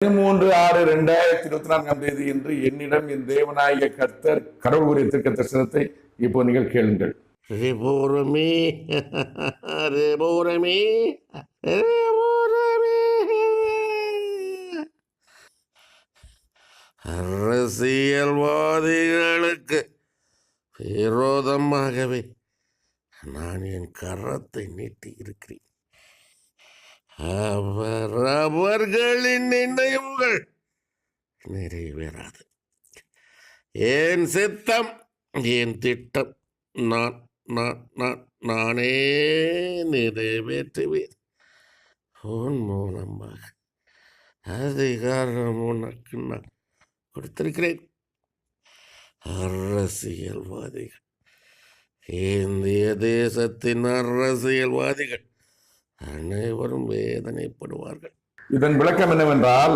பதிமூன்று ஆறு ரெண்டாயிரத்தி இருபத்தி நான்காம் தேதி என்று என்னிடம் என் தேவநாயக கர்த்தர் கடவுள் உரிய திருக்க தரிசனத்தை இப்போ நீங்கள் கேளுங்கள். அரசியல்வாதிகளுக்கு விரோதமாகவே நான் என் கரத்தை நீட்டி இருக்கிறேன் அவர் அவர்களின் நினைவுகள் நிறைவேறாது என் சித்தம்? என் திட்டம்? நான் நான் நான் நானே நிறைவேற்றுவேன் உன் மூலமாக. அதிகாரம் உனக்கு நான் கொடுத்திருக்கிறேன். அரசியல்வாதிகள். இந்திய தேசத்தின் அரசியல்வாதிகள். அனைவரும் வேதனைப்படுவார்கள். இதன் விளக்கம் என்னவென்றால்